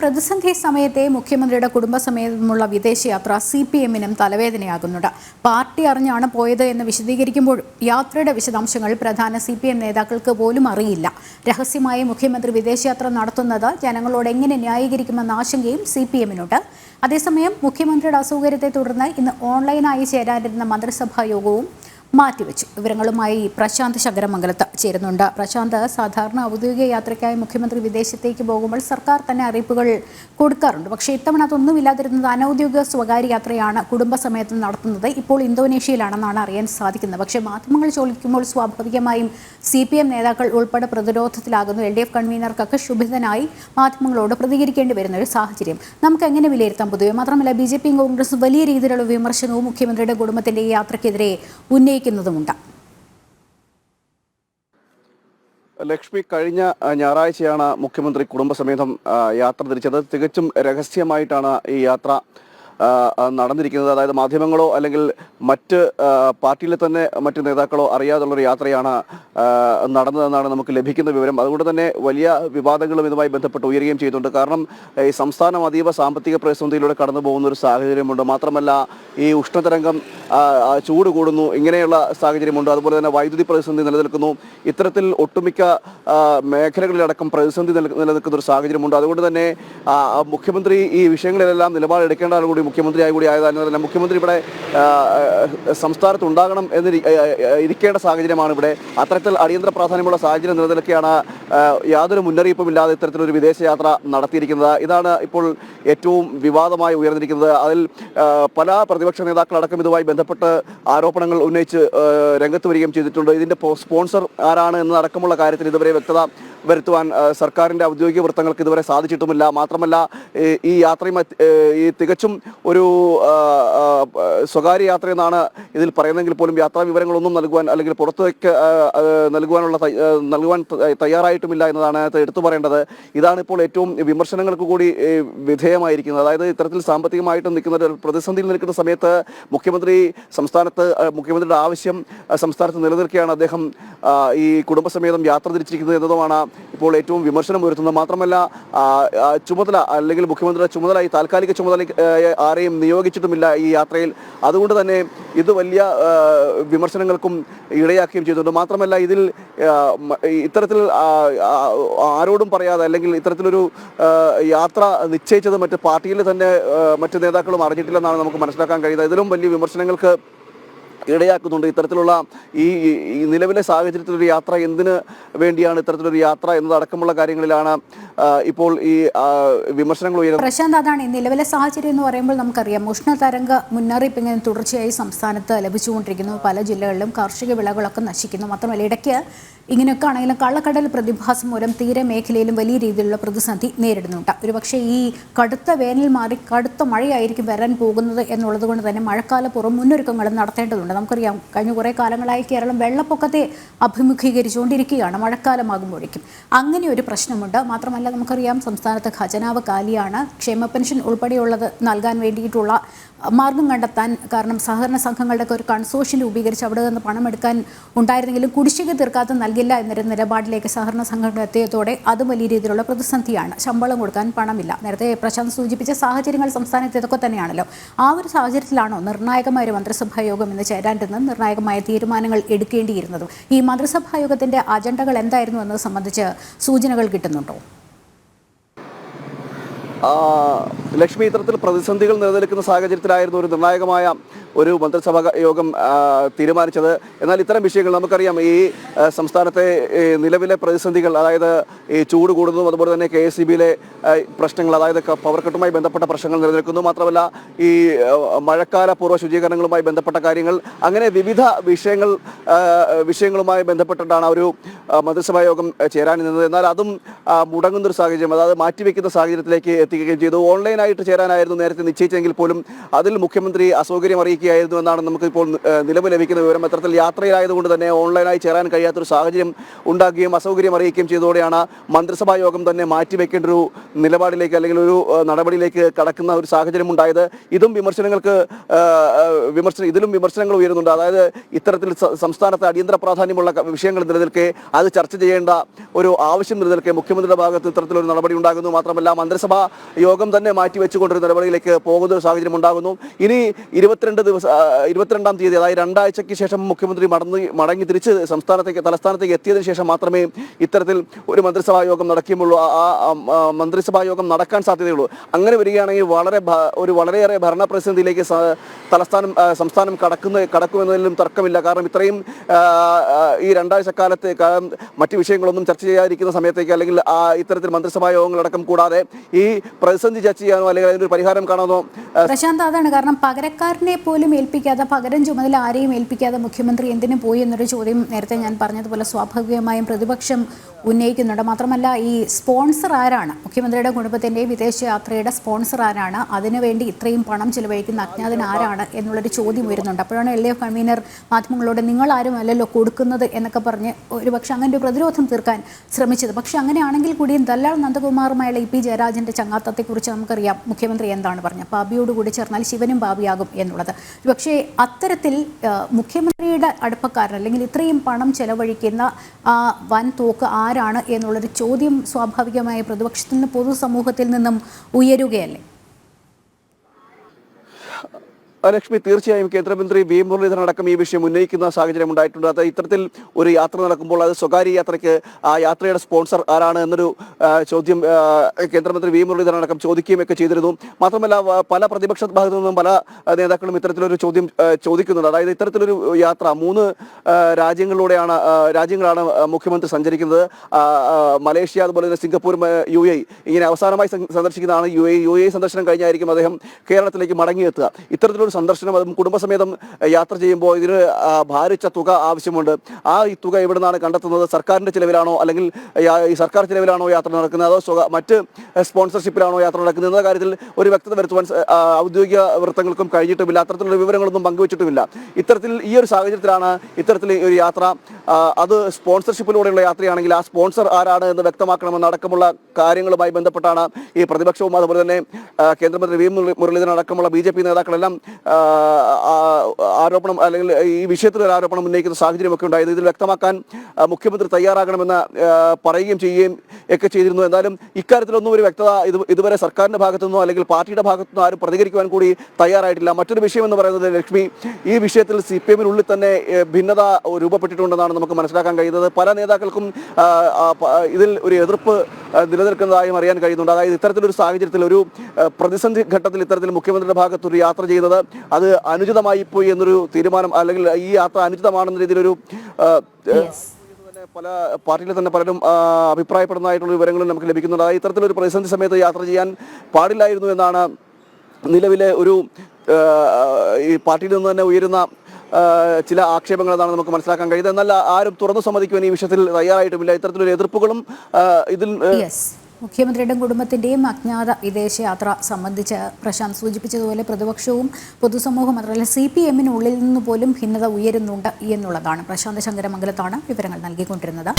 പ്രതിസന്ധി സമയത്തെ മുഖ്യമന്ത്രിയുടെ കുടുംബസമേതമുള്ള വിദേശയാത്ര സി പി എമ്മിനും തലവേദനയാകുന്നുണ്ട്. പാർട്ടി അറിഞ്ഞാണ് പോയത് എന്ന് വിശദീകരിക്കുമ്പോഴും യാത്രയുടെ വിശദാംശങ്ങൾ പ്രധാന സി പി എം നേതാക്കൾക്ക് പോലും അറിയില്ല. രഹസ്യമായി മുഖ്യമന്ത്രി വിദേശയാത്ര നടത്തുന്നത് ജനങ്ങളോട് എങ്ങനെ ന്യായീകരിക്കുമെന്ന ആശങ്കയും സി പി എമ്മിനുണ്ട്. അതേസമയം മുഖ്യമന്ത്രിയുടെ അസൗകര്യത്തെ തുടർന്ന് ഇന്ന് ഓൺലൈനായി ചേരാനിരുന്ന മന്ത്രിസഭാ യോഗവും മാറ്റിവെച്ചു. വിവരങ്ങളുമായി പ്രശാന്ത് ശങ്കരമംഗലത്ത്. ചേരുന്നുണ്ട്. പ്രശാന്ത് സാധാരണ ഔദ്യോഗിക യാത്രയ്ക്കായി മുഖ്യമന്ത്രി വിദേശത്തേക്ക് പോകുമ്പോൾ സർക്കാർ തന്നെ അറിയിപ്പുകൾ കൊടുക്കാറുണ്ട്. പക്ഷേ ഇത്തവണ അതൊന്നുമില്ലാതിരുന്നത് അനൌദ്യോഗിക സ്വകാര്യ യാത്രയാണ് കുടുംബസമേതം നടത്തുന്നത്. ഇപ്പോൾ ഇന്തോനേഷ്യയിലാണെന്നാണ് അറിയാൻ സാധിക്കുന്നത്. പക്ഷേ മാധ്യമങ്ങൾ ചോദിക്കുമ്പോൾ സ്വാഭാവികമായും സി പി എം നേതാക്കൾ ഉൾപ്പെടെ പ്രതിരോധത്തിലാകുന്നു. എൽ ഡി എഫ് കൺവീനർക്കൊക്കെ ശുഭിതനായി മാധ്യമങ്ങളോട് പ്രതികരിക്കേണ്ടി വരുന്ന ഒരു സാഹചര്യം. നമുക്ക് എങ്ങനെ വിലയിരുത്താൻ പൊതുവെ? മാത്രമല്ല ബി ജെ പിയും കോൺഗ്രസും വലിയ രീതിയിലുള്ള വിമർശനവും മുഖ്യമന്ത്രിയുടെ കുടുംബത്തിന്റെ ഈ യാത്രയ്ക്കെതിരെ ഉന്നയിക്കുന്നതുമുണ്ട്. ലക്ഷ്മി കഴിഞ്ഞ ഞായറാഴ്ചയാണ് മുഖ്യമന്ത്രി കുടുംബസമേതം യാത്ര തിരിച്ചത്. തികച്ചും രഹസ്യമായിട്ടാണ് ഈ യാത്ര നടന്നിരിക്കുന്നത്. അതായത് മാധ്യമങ്ങളോ അല്ലെങ്കിൽ മറ്റ് പാർട്ടിയിലെ തന്നെ മറ്റ് നേതാക്കളോ അറിയാതുള്ളൊരു യാത്രയാണ് നടന്നതെന്നാണ് നമുക്ക് ലഭിക്കുന്ന വിവരം. അതുകൊണ്ട് തന്നെ വലിയ വിവാദങ്ങളും ഇതുമായി ബന്ധപ്പെട്ട് ഉയരുകയും ചെയ്തിട്ടുണ്ട് കാരണം ഈ സംസ്ഥാനം അതീവ സാമ്പത്തിക പ്രതിസന്ധിയിലൂടെ കടന്നു പോകുന്ന ഒരു സാഹചര്യമുണ്ട്. മാത്രമല്ല ഈ ഉഷ്ണതരംഗം ചൂട് കൂടുന്നു. ഇങ്ങനെയുള്ള സാഹചര്യമുണ്ട്. അതുപോലെ തന്നെ വൈദ്യുതി പ്രതിസന്ധി നിലനിൽക്കുന്നു. ഇത്തരത്തിൽ ഒട്ടുമിക്ക മേഖലകളിലടക്കം പ്രതിസന്ധി നിലനിൽക്കുന്ന ഒരു സാഹചര്യമുണ്ട്. അതുകൊണ്ട് തന്നെ മുഖ്യമന്ത്രി ഈ വിഷയങ്ങളിലെല്ലാം നിലപാടെടുക്കേണ്ടതോടുകൂടി മുഖ്യമന്ത്രിയായി കൂടി ആയതാണ് മുഖ്യമന്ത്രി ഇവിടെ സംസ്ഥാനത്ത് ഉണ്ടാകണം എന്ന് ഇരിക്കേണ്ട സാഹചര്യമാണ് ഇവിടെ. അത്തരത്തിൽ അടിയന്തര പ്രാധാന്യമുള്ള സാഹചര്യം നിലനിൽക്കുകയാണ്. യാതൊരു മുന്നറിയിപ്പും ഇല്ലാതെ ഇത്തരത്തിലൊരു വിദേശയാത്ര നടത്തിയിരിക്കുന്നത്. ഇതാണ് ഇപ്പോൾ ഏറ്റവും വിവാദമായി ഉയർന്നിരിക്കുന്നത്. അതിൽ പല പ്രതിപക്ഷ നേതാക്കളടക്കം ഇതുമായി ബന്ധപ്പെട്ട് ആരോപണങ്ങൾ ഉന്നയിച്ച് രംഗത്ത് വരികയും ചെയ്തിട്ടുണ്ട്. ഇതിന്റെ സ്പോൺസർ ആരാണ് എന്നതടക്കമുള്ള കാര്യത്തിൽ ഇതുവരെ വ്യക്തത വരുത്തുവാൻ സർക്കാരിന്റെ ഔദ്യോഗിക വൃത്തങ്ങൾക്ക് ഇതുവരെ സാധിച്ചിട്ടുമില്ല. മാത്രമല്ല ഈ യാത്രയും ഈ തികച്ചും ഒരു സ്വകാര്യ യാത്ര എന്നാണ് ഇതിൽ പറയുന്നതെങ്കിൽ പോലും യാത്രാ വിവരങ്ങളൊന്നും നൽകുവാൻ അല്ലെങ്കിൽ പുറത്തേക്ക് നൽകുവാനുള്ള നൽകുവാൻ തയ്യാറായിട്ടുമില്ല എന്നതാണ് എടുത്തു പറയേണ്ടത്. ഇതാണ് ഇപ്പോൾ ഏറ്റവും വിമർശനങ്ങൾക്ക് കൂടി വിധേയമായിരിക്കുന്നത്. അതായത് ഇത്തരത്തിൽ സാമ്പത്തികമായിട്ട് നിൽക്കുന്ന പ്രതിസന്ധിയിൽ നിൽക്കുന്ന സമയത്ത് മുഖ്യമന്ത്രി സംസ്ഥാനത്ത് മുഖ്യമന്ത്രിയുടെ ആവശ്യം സംസ്ഥാനത്ത് നിലനിൽക്കുകയാണ് അദ്ദേഹം ഈ കുടുംബസമേതം യാത്ര തിരിച്ചിരിക്കുന്നത് എന്നതുമാണ് ഇപ്പോൾ ഏറ്റവും വിമർശനം ഉയർത്തുന്നത്. മാത്രമല്ല ചുമതല അല്ലെങ്കിൽ മുഖ്യമന്ത്രിയുടെ ചുമതല ഈ താൽക്കാലിക ചുമതല ആരെയും നിയോഗിച്ചിട്ടുമില്ല ഈ യാത്രയിൽ. അതുകൊണ്ട് തന്നെ ഇത് വലിയ വിമർശനങ്ങൾക്കും ഇടയാക്കുകയും ചെയ്തിട്ടുണ്ട്. മാത്രമല്ല ഇതിൽ ഇത്തരത്തിൽ ആരോടും പറയാതെ അല്ലെങ്കിൽ ഇത്തരത്തിലൊരു യാത്ര നിശ്ചയിച്ചത് മറ്റ് പാർട്ടിയിൽ തന്നെ മറ്റ് നേതാക്കളും അറിഞ്ഞിട്ടില്ലെന്നാണ് നമുക്ക് മനസ്സിലാക്കാൻ കഴിയുന്നത്. ഇതിലും വലിയ വിമർശനങ്ങൾക്ക് ഇടയാക്കുന്നുണ്ട്. ഇത്തരത്തിലുള്ള ഈ നിലവിലെ സാഹചര്യത്തിലൊരു യാത്ര എന്തിന് വേണ്ടിയാണ് ഇത്തരത്തിലൊരു യാത്ര എന്നതടക്കമുള്ള കാര്യങ്ങളിലാണ് ഇപ്പോൾ ഈ വിമർശനങ്ങൾ ഉയരുന്നത്. പ്രശാന്ത് അതാണ് നിലവിലെ സാഹചര്യം എന്ന് പറയുമ്പോൾ നമുക്കറിയാം ഉഷ്ണതരംഗ മുന്നറിയിപ്പ് ഇങ്ങനെ തുടർച്ചയായി സംസ്ഥാനത്ത് ലഭിച്ചുകൊണ്ടിരിക്കുന്നു. പല ജില്ലകളിലും കാർഷിക വിളകളൊക്കെ നശിക്കുന്നു. മാത്രമല്ല ഇടയ്ക്ക് ഇങ്ങനെയൊക്കെ ആണെങ്കിലും കള്ളക്കടൽ പ്രതിഭാസം മൂലം തീരെ മേഖലയിലും വലിയ രീതിയിലുള്ള പ്രതിസന്ധി നേരിടുന്നുണ്ട് ഒരുപക്ഷെ ഈ കടുത്ത വേനൽ മാറി കടുത്ത മഴയായിരിക്കും വരാൻ പോകുന്നത് എന്നുള്ളത് കൊണ്ട് തന്നെ മഴക്കാല പുറം മുന്നൊരുക്കങ്ങളും നടത്തേണ്ടതുണ്ട്. നമുക്കറിയാം കഴിഞ്ഞ കുറേ കാലങ്ങളായി കേരളം വെള്ളപ്പൊക്കത്തെ അഭിമുഖീകരിച്ചുകൊണ്ടിരിക്കുകയാണ് മഴക്കാലമാകുമ്പോഴേക്കും. അങ്ങനെ ഒരു പ്രശ്നമുണ്ട്. മാത്രമല്ല നമുക്കറിയാം സംസ്ഥാനത്ത് ഖജനാവ് കാലിയാണ് ക്ഷേമ പെൻഷൻ ഉൾപ്പെടെയുള്ളത് നൽകാൻ വേണ്ടിയിട്ടുള്ള മാർഗം കണ്ടെത്താൻ കാരണം സഹകരണ സംഘങ്ങളുടെയൊക്കെ ഒരു കൺസോഷ്യം രൂപീകരിച്ച് അവിടെ നിന്ന് പണമെടുക്കാൻ ഉണ്ടായിരുന്നെങ്കിലും കുടിശ്ശിക തീർക്കാത്ത നൽകില്ല എന്നൊരു നിലപാടിലേക്ക് സഹകരണ സംഘങ്ങൾ എത്തിയതോടെ അത് വലിയ രീതിയിലുള്ള പ്രതിസന്ധിയാണ്. ശമ്പളം കൊടുക്കാൻ പണമില്ല. നേരത്തെ പ്രശാന്ത് സൂചിപ്പിച്ച സാഹചര്യങ്ങൾ സംസ്ഥാനത്ത് ഇതൊക്കെ തന്നെയാണല്ലോ. ആ ഒരു സാഹചര്യത്തിലാണോ നിർണായകമായ ഒരു മന്ത്രിസഭാ യോഗം ഇന്ന് ചേരാണ്ടെന്ന് നിർണായകമായ തീരുമാനങ്ങൾ എടുക്കേണ്ടിയിരുന്നതും? ഈ മന്ത്രിസഭാ അജണ്ടകൾ എന്തായിരുന്നു എന്നത് സംബന്ധിച്ച് സൂചനകൾ കിട്ടുന്നുണ്ടോ? ലക്ഷ്മി ഇത്തരത്തിൽ പ്രതിസന്ധികൾ നിലനിൽക്കുന്ന സാഹചര്യത്തിലായിരുന്നു ഒരു നിർണായകമായ ഒരു മന്ത്രിസഭാ യോഗം തീരുമാനിച്ചത്. എന്നാൽ ഇത്തരം വിഷയങ്ങൾ നമുക്കറിയാം. ഈ സംസ്ഥാനത്തെ നിലവിലെ പ്രതിസന്ധികൾ അതായത് ഈ ചൂട് കൂടുന്നതും അതുപോലെ തന്നെ കെ എസ് ബിയിലെ പ്രശ്നങ്ങൾ അതായത് പവർ കട്ടുമായി ബന്ധപ്പെട്ട പ്രശ്നങ്ങൾ നിലനിൽക്കുന്നു. മാത്രമല്ല ഈ മഴക്കാല പൂർവ ശുചീകരണങ്ങളുമായി ബന്ധപ്പെട്ട കാര്യങ്ങൾ അങ്ങനെ വിവിധ വിഷയങ്ങൾ വിഷയങ്ങളുമായി ബന്ധപ്പെട്ടിട്ടാണ് ഒരു മന്ത്രിസഭാ യോഗം ചേരാനിരുന്നത്. എന്നാൽ അതും മുടങ്ങുന്നൊരു സാഹചര്യം അതായത് മാറ്റിവെക്കുന്ന സാഹചര്യത്തിലേക്ക് എത്തിക്കുകയും ചെയ്തു. ഓൺലൈനായി ഓൺലൈനായിട്ട് ചേരാനായിരുന്നു നേരത്തെ നിശ്ചയിച്ചെങ്കിൽ പോലും അതിൽ മുഖ്യമന്ത്രി അസൗകര്യം അറിയിക്കുകയായിരുന്നു എന്നാണ് നമുക്കിപ്പോൾ ഏഹ്, നിലവിൽ ലഭിക്കുന്ന വിവരം. അത്തരത്തിൽ യാത്രയിലായതുകൊണ്ട് തന്നെ ഓൺലൈനായി ചേരാൻ കഴിയാത്തൊരു സാഹചര്യം ഉണ്ടാക്കുകയും അസൗകര്യം അറിയിക്കുകയും ചെയ്തതോടെയാണ് മന്ത്രിസഭാ യോഗം തന്നെ മാറ്റിവെക്കേണ്ട ഒരു നിലപാടിലേക്ക് അല്ലെങ്കിൽ ഒരു നടപടിയിലേക്ക് കടക്കുന്ന ഒരു സാഹചര്യം ഉണ്ടായത്. ഇതും വിമർശനങ്ങൾക്ക് വിമർശനം ഇതിലും വിമർശനങ്ങൾ ഉയരുന്നുണ്ട്. അതായത് ഇത്തരത്തിൽ സംസ്ഥാനത്തെ അടിയന്തര പ്രാധാന്യമുള്ള വിഷയങ്ങൾ നിലനിൽക്കെ അത് ചർച്ച ചെയ്യേണ്ട ഒരു ആവശ്യം നിലനിൽക്കെ മുഖ്യമന്ത്രിയുടെ ഭാഗത്ത് ഇത്തരത്തിലൊരു നടപടി ഉണ്ടാകുന്നു. മാത്രമല്ല മന്ത്രിസഭാ യോഗം തന്നെ മാറ്റിവെച്ചുകൊണ്ടൊരു നടപടിയിലേക്ക് പോകുന്ന ഒരു സാഹചര്യം ഉണ്ടാകുന്നു. ഇനി ഇരുപത്തിരണ്ട് ദിവസം ഇരുപത്തിരണ്ടാം തീയതി അതായത് രണ്ടാഴ്ചയ്ക്ക് ശേഷം മുഖ്യമന്ത്രി മടങ്ങി മടങ്ങി തിരിച്ച് സംസ്ഥാനത്തേക്ക് തലസ്ഥാനത്തേക്ക് എത്തിയതിനു ശേഷം മാത്രമേ ഇത്തരത്തിൽ ഒരു മന്ത്രിസഭാ യോഗം നടക്കുമുള്ളൂ ആ മന്ത്രിസഭാ യോഗം നടക്കാൻ സാധ്യതയുള്ളൂ. അങ്ങനെ വരികയാണെങ്കിൽ വളരെ ഒരു വളരെയേറെ ഭരണപ്രതിസന്ധിയിലേക്ക് പ്രതിസന്ധിയിലേക്ക് തലസ്ഥാനം സംസ്ഥാനം കടക്കുന്ന കടക്കുമെന്നതിലും തർക്കമില്ല. കാരണം ഇത്രയും ഈ രണ്ടാഴ്ച കാലത്ത് കാലം മറ്റ് വിഷയങ്ങളൊന്നും ചർച്ച ചെയ്യാതിരിക്കുന്ന സമയത്തേക്ക് അല്ലെങ്കിൽ ഇത്തരത്തിൽ മന്ത്രിസഭാ യോഗങ്ങളടക്കം കൂടാതെ ഈ പ്രതിസന്ധി ചർച്ച ചെയ്യാനോ അല്ലെങ്കിൽ അതിനൊരു പരിഹാരം കാണാനോ പ്രശാന്ത് അതാണ്. കാരണം പകരക്കാരനെ പോലും ഏൽപ്പിക്കാതെ പകരം ചുമതല ആരെയും ഏൽപ്പിക്കാതെ മുഖ്യമന്ത്രി എന്തിനു പോയി എന്നൊരു ചോദ്യം നേരത്തെ ഞാൻ പറഞ്ഞതുപോലെ സ്വാഭാവികമായും പ്രതിപക്ഷം ഉന്നയിക്കുന്നുണ്ട്. മാത്രമല്ല ഈ സ്പോൺസർ ആരാണ്? മുഖ്യമന്ത്രിയുടെ കുടുംബത്തിന്റെ വിദേശയാത്രയുടെ സ്പോൺസർ ആരാണ്? അതിനുവേണ്ടി ഇത്രയും പണം ചിലവഴിക്കുന്ന അജ്ഞാതൻ ആരാണ് എന്നുള്ളൊരു ചോദ്യം വരുന്നുണ്ട് അപ്പോഴാണ് എൽ ഡി എഫ് കൺവീനർ മാധ്യമങ്ങളോട് നിങ്ങൾ ആരും അല്ലല്ലോ കൊടുക്കുന്നത്? എന്നൊക്കെ പറഞ്ഞ് ഒരു പക്ഷെ അങ്ങനെ ഒരു പ്രതിരോധം തീർക്കാൻ ശ്രമിച്ചത്. പക്ഷേ അങ്ങനെയാണെങ്കിൽ കൂടിയും ദല്ലാൾ നന്ദകുമാറുമായുള്ള ഇ പി ജയരാജന്റെ ചങ്ങാത്തത്തെക്കുറിച്ച് നമുക്കറിയാം മുഖ്യമന്ത്രി എന്താണ് പറഞ്ഞത്. ബാബിയോട് കൂടി ചേർന്നാൽ ശിവനും ബാബിയാകും എന്നുള്ളത്. പക്ഷേ അത്തരത്തിൽ മുഖ്യമന്ത്രിയുടെ അടുപ്പക്കാരൻ അല്ലെങ്കിൽ ഇത്രയും പണം ചെലവഴിക്കുന്ന ആ വൻ തോക്ക് ആരാണ് എന്നുള്ളൊരു ചോദ്യം സ്വാഭാവികമായ പ്രതിപക്ഷത്തിൽ നിന്ന് പൊതുസമൂഹത്തിൽ നിന്നും ഉയരുകയല്ലേ? ലക്ഷ്മി തീർച്ചയായും കേന്ദ്രമന്ത്രി വി. മുരളീധരൻ അടക്കം ഈ വിഷയം ഉന്നയിക്കുന്ന സാഹചര്യം ഉണ്ടായിട്ടുണ്ട്. അത് ഇത്തരത്തിൽ ഒരു യാത്ര നടക്കുമ്പോൾ അത് സ്വകാര്യ യാത്രയ്ക്ക് ആ യാത്രയുടെ സ്പോൺസർ ആരാണ് എന്നൊരു ചോദ്യം കേന്ദ്രമന്ത്രി വി. മുരളീധരൻ അടക്കം ചോദിക്കുകയും ഒക്കെ ചെയ്തിരുന്നു. മാത്രമല്ല പല പ്രതിപക്ഷ ഭാഗത്തു നിന്നും പല നേതാക്കളും ഇത്തരത്തിലൊരു ചോദ്യം ചോദിക്കുന്നുണ്ട്. അതായത് ഇത്തരത്തിലൊരു യാത്ര മൂന്ന് രാജ്യങ്ങളിലൂടെയാണ് രാജ്യങ്ങളാണ് മുഖ്യമന്ത്രി സഞ്ചരിക്കുന്നത്. മലേഷ്യ അതുപോലെ തന്നെ സിംഗപ്പൂർ യു എ ഇങ്ങനെ അവസാനമായി സന്ദ- സന്ദർശിക്കുന്നതാണ് യു എ യു എ സന്ദർശനം കഴിഞ്ഞായിരിക്കും അദ്ദേഹം കേരളത്തിലേക്ക് മടങ്ങിയെത്തുക. ഇത്തരത്തിലൊരു സന്ദർശനം അതും കുടുംബസമേതം യാത്ര ചെയ്യുമ്പോൾ ഇതിന് ഭാരിച്ച തുക ആവശ്യമുണ്ട്. ആ ഈ തുക ഇവിടെ നിന്നാണ് കണ്ടെത്തുന്നത്? സർക്കാരിന്റെ ചിലവിലാണോ? അല്ലെങ്കിൽ ഈ സർക്കാർ ചിലവിലാണോ യാത്ര നടക്കുന്നത്? അതോ മറ്റ് സ്പോൺസർഷിപ്പിലാണോ യാത്ര നടക്കുന്നത്? എന്ന കാര്യത്തിൽ ഒരു വ്യക്തത വരുത്തുവാൻ ഔദ്യോഗിക വൃത്തങ്ങൾക്കും കഴിഞ്ഞിട്ടുമില്ല. അത്തരത്തിലുള്ള വിവരങ്ങളൊന്നും പങ്കുവച്ചിട്ടുമില്ല. ഇത്തരത്തിൽ ഈ ഒരു സാഹചര്യത്തിലാണ് ഇത്തരത്തിൽ ഒരു യാത്ര അത് സ്പോൺസർഷിപ്പിലൂടെയുള്ള യാത്രയാണെങ്കിൽ ആ സ്പോൺസർ ആരാണ് എന്ന് വ്യക്തമാക്കണമെന്ന് അടക്കമുള്ള കാര്യങ്ങളുമായി ബന്ധപ്പെട്ടാണ് ഈ പ്രതിപക്ഷവും അതുപോലെ തന്നെ കേന്ദ്രമന്ത്രി വി മുരളി- മുരളീധരൻ അടക്കമുള്ള ബി ജെ പി നേതാക്കളെല്ലാം ആരോപണം അല്ലെങ്കിൽ ഈ വിഷയത്തിൽ ഒരു ആരോപണം ഉന്നയിക്കുന്ന സാഹചര്യമൊക്കെ ഉണ്ടായത് ഇതിൽ വ്യക്തമാക്കാൻ മുഖ്യമന്ത്രി തയ്യാറാകണമെന്ന് പറയുകയും ചെയ്യുകയും ഒക്കെ ചെയ്തിരുന്നു. എന്നാലും ഇക്കാര്യത്തിലൊന്നും ഒരു വ്യക്തത ഇത് ഇതുവരെ സർക്കാരിന്റെ ഭാഗത്തുനിന്നോ അല്ലെങ്കിൽ പാർട്ടിയുടെ ഭാഗത്തുനിന്നോ ആരും പ്രതികരിക്കുവാൻ കൂടി തയ്യാറായിട്ടില്ല. മറ്റൊരു വിഷയം എന്ന് പറയുന്നത് ലക്ഷ്മി ഈ വിഷയത്തിൽ സി പി എമ്മിനുള്ളിൽ തന്നെ ഭിന്നത രൂപപ്പെട്ടിട്ടുണ്ടെന്നാണ് നമുക്ക് മനസ്സിലാക്കാൻ കഴിയുന്നത്. പല നേതാക്കൾക്കും ഇതിൽ ഒരു എതിർപ്പ് നിലനിൽക്കുന്നതായും അറിയാൻ കഴിയുന്നുണ്ട്. അതായത് ഇത്തരത്തിലൊരു സാഹചര്യത്തിൽ ഒരു പ്രതിസന്ധി ഘട്ടത്തിൽ ഇത്തരത്തിൽ മുഖ്യമന്ത്രിയുടെ ഭാഗത്ത് ഒരു യാത്ര ചെയ്യുന്നത് അത് അനുചിതമായി പോയി എന്നൊരു തീരുമാനം അല്ലെങ്കിൽ ഈ യാത്ര അനുചിതമാണെന്ന രീതിയിലൊരു പല പാർട്ടിയിലെ തന്നെ പലരും അഭിപ്രായപ്പെടുന്നതായിട്ടുള്ള വിവരങ്ങളും നമുക്ക് ലഭിക്കുന്നുണ്ട്. അതായത് ഇത്തരത്തിലൊരു പ്രതിസന്ധി സമയത്ത് യാത്ര ചെയ്യാൻ പാടില്ലായിരുന്നു എന്നാണ് നിലവിലെ ഒരു ഈ പാർട്ടിയിൽ നിന്ന് തന്നെ ഉയരുന്ന ചില ആക്ഷേപങ്ങൾ എന്നാണ് നമുക്ക് മനസ്സിലാക്കാൻ കഴിയുന്നത്. എന്നാൽ ആരും തുറന്നു സമ്മതിക്കുവാൻ ഈ വിഷയത്തിൽ തയ്യാറായിട്ടുമില്ല. ഇത്തരത്തിലൊരു എതിർപ്പുകളും ഇതിൽ മുഖ്യമന്ത്രിയുടെയും കുടുംബത്തിന്റെയും അജ്ഞാത വിദേശയാത്ര സംബന്ധിച്ച് പ്രശാന്ത് സൂചിപ്പിച്ചതുപോലെ പ്രതിപക്ഷവും പൊതുസമൂഹം മാത്രമല്ല സി പി എമ്മിനുള്ളിൽ നിന്ന് പോലും ഭിന്നത ഉയരുന്നുണ്ട് എന്നുള്ളതാണ്. പ്രശാന്ത് ശങ്കരമംഗലത്താണ് വിവരങ്ങൾ നൽകിക്കൊണ്ടിരുന്നത്.